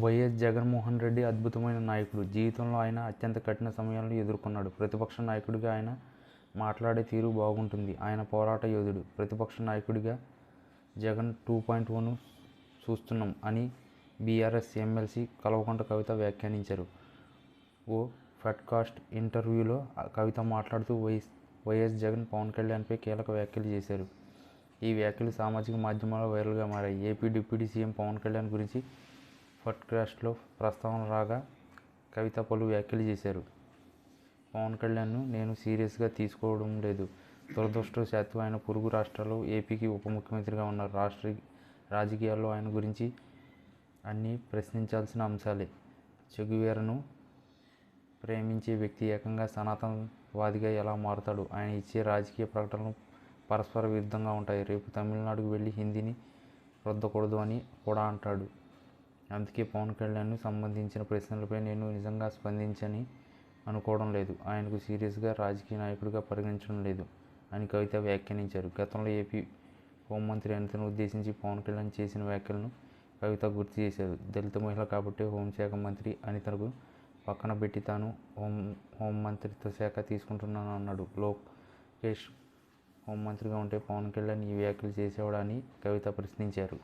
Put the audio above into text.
YS Jaganmohan Reddy అద్భుతమైన నాయకుడు. జీవితంలో ఆయన అత్యంత కఠిన సమయాలను ఎదుర్కొన్నాడు. ప్రతిపక్ష నాయకుడిగా ఆయన మాట్లాడే తీరు బాగుంటుంది. ఆయన పోరాట యోధుడు. ప్రతిపక్ష నాయకుడిగా జగన్ టూ పాయింట్ వన్ చూస్తున్నాం అని బీఆర్ఎస్ ఎమ్మెల్సీ కలవకుంట కవిత వ్యాఖ్యానించారు. ఓ ఫెడ్కాస్ట్ ఇంటర్వ్యూలో కవిత మాట్లాడుతూ వైఎస్ వైఎస్ జగన్ పవన్ కళ్యాణ్పై కీలక వ్యాఖ్యలు చేశారు. ఈ వ్యాఖ్యలు సామాజిక మాధ్యమాల్లో వైరల్గా మారాయి. AP deputy CM Pawan Kalyan గురించి పాడ్కాస్ట్లో ప్రస్తావన రాగా కవిత పలు వ్యాఖ్యలు చేశారు. పవన్ కళ్యాణ్ను నేను సీరియస్గా తీసుకోవడం లేదు. దురదృష్టవశాత్తు ఆయన పొరుగు రాష్ట్రాల్లో ఏపీకి ఉప ముఖ్యమంత్రిగా ఉన్నారు రాష్ట్ర రాజకీయాల్లో ఆయన గురించి అన్నీ ప్రశ్నించాల్సిన అంశాలే. చెగువేరను ప్రేమించే వ్యక్తి ఏకంగా సనాతనవాదిగా ఎలా మారుతాడు? ఆయన ఇచ్చే రాజకీయ ప్రకటనలు పరస్పర విరుద్ధంగా ఉంటాయి. రేపు తమిళనాడుకు వెళ్ళి హిందీని రుద్దకూడదు అని కూడా అంటాడు. అందుకే పవన్ కళ్యాణ్ను సంబంధించిన ప్రశ్నలపై నేను నిజంగా స్పందించని అనుకోవడం లేదు. ఆయనకు సీరియస్గా రాజకీయ నాయకుడిగా పరిగణించడం లేదు అని కవిత వ్యాఖ్యానించారు. గతంలో ఏపీ హోంమంత్రి అనితను ఉద్దేశించి పవన్ కళ్యాణ్ చేసిన వ్యాఖ్యలను కవిత గుర్తు చేశారు. దళిత మహిళ కాబట్టి హోంశాఖ మంత్రి అనితకు పక్కన పెట్టి తాను హోం హోంమంత్రిత్వ శాఖ తీసుకుంటున్నాను అన్నాడు. లోకేష్ హోంమంత్రిగా ఉంటే పవన్ కళ్యాణ్ ఈ వ్యాఖ్యలు చేసేవాడని కవిత ప్రశ్నించారు.